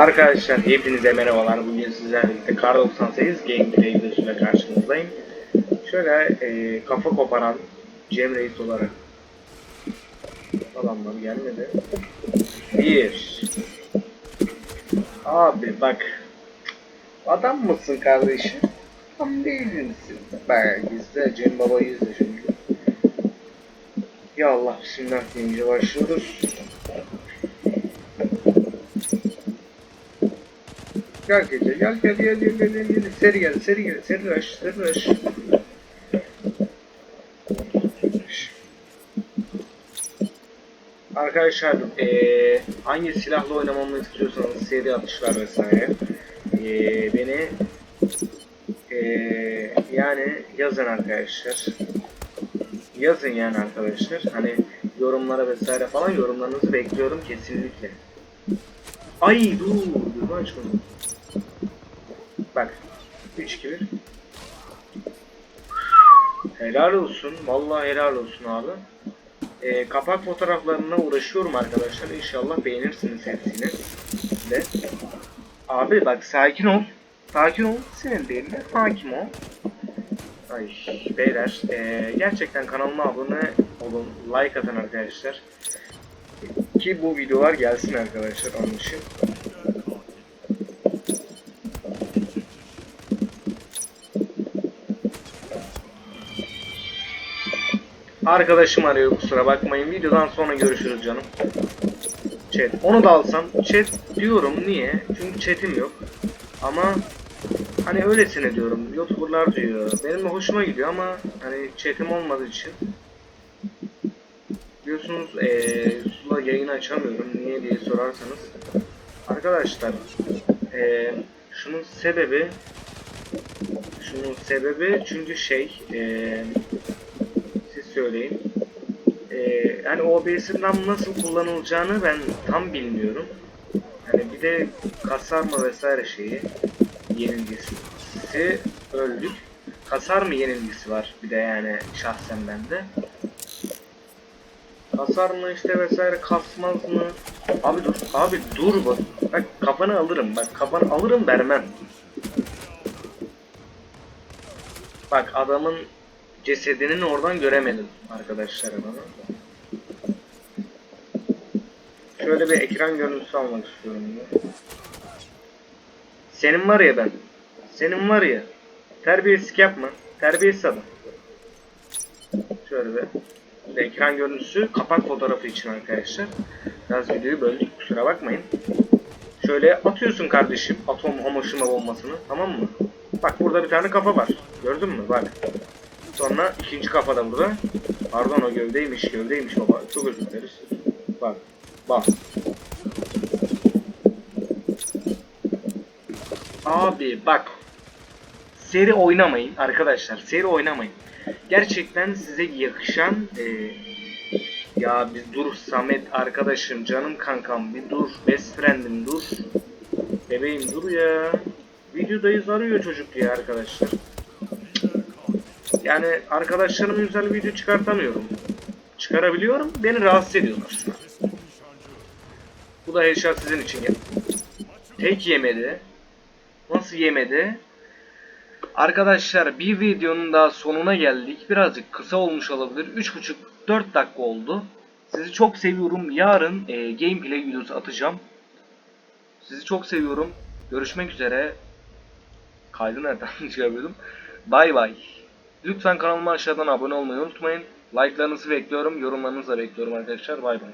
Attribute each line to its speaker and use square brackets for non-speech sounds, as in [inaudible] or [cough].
Speaker 1: Arkadaşlar hepinize merhabalar. Bugün sizlerle birlikte Kar 98 gameplay videosuyla karşınızdayım. Şöyle e, kafa koparan Cem Reis olarak adamlar gelmedi. Bir. Abi bak. Adam mısın kardeşim? Tam değil misin? Bak izle Cem Baba'yı izle şimdi. Ya Allah bismillah deyince başlıyoruz. Gel gece gel gel gel gel gel gel. Seri gel seri gel. Seri rush seri rush. Arkadaşlar eee hangi silahla oynamamı istiyorsanız seri atışlar vesaire eee beni eee yani yazın arkadaşlar. Yazın yani arkadaşlar. Hani yorumlara vesaire falan yorumlarınızı bekliyorum kesinlikle. Ay dur dur açmadım. Bak 3 2 1 Helal olsun. Vallahi helal olsun abi. Ee, kapak fotoğraflarına uğraşıyorum arkadaşlar. İnşallah beğenirsiniz hepsini. De. Abi bak sakin ol. Sakin ol. Senin değerine hakim ol. Ay beyler. ee, gerçekten kanalıma abone olun. Like atın arkadaşlar. Ki bu videolar gelsin arkadaşlar onun. Arkadaşım arıyor kusura bakmayın. Videodan sonra görüşürüz canım. Chat. Onu da alsam. Chat diyorum niye? Çünkü chatim yok. Ama hani öylesine diyorum. Youtuberlar diyor. Benim de hoşuma gidiyor ama hani chatim olmadığı için biliyorsunuz Sula yayını açamıyorum. Niye diye sorarsanız. Arkadaşlar eee şunun sebebi şunun sebebi çünkü şey eee siz söyleyin. Ee, yani OBS'in nasıl kullanılacağını ben tam bilmiyorum. Yani bir de kasarma vesaire şeyi yenilgisi öldük. Kasar mı yenilgisi var bir de yani şahsen bende. Kasar mı işte vesaire kasmaz mı? Abi dur abi dur bak. Bak kafanı alırım bak kafanı alırım vermem. Bak adamın cesedinin oradan göremedim arkadaşlar bana. Şöyle bir ekran görüntüsü almak istiyorum ya. Senin var ya ben. Senin var ya. Terbiyesizlik yapma. Terbiyesiz adam. Şöyle bir, ekran görüntüsü kapak fotoğrafı için arkadaşlar. Biraz videoyu böldük kusura bakmayın. Şöyle atıyorsun kardeşim atom homoşima bombasını tamam mı? Bak burada bir tane kafa var. Gördün mü? Bak. Sonra ikinci kafada burada. Pardon o gövdeymiş gövdeymiş baba. Çok özür dileriz. Bak. Bak. Abi bak. Seri oynamayın arkadaşlar. Seri oynamayın. Gerçekten size yakışan e, ya bir dur Samet arkadaşım canım kankam bir dur best friend'im dur. Bebeğim dur ya. Videodayız arıyor çocuk ya arkadaşlar. Yani arkadaşlarım güzel video çıkartamıyorum. Çıkarabiliyorum. Beni rahatsız ediyorlar. Bu da headshot sizin için. Tek yemedi. Nasıl yemedi? Arkadaşlar bir videonun daha sonuna geldik. Birazcık kısa olmuş olabilir. 3.5-4 dakika oldu. Sizi çok seviyorum. Yarın e, gameplay videosu atacağım. Sizi çok seviyorum. Görüşmek üzere. Kaydı nereden [laughs] çıkarıyordum? Bay bay. Lütfen kanalıma aşağıdan abone olmayı unutmayın. Like'larınızı bekliyorum. Yorumlarınızı da bekliyorum arkadaşlar. Bay bay.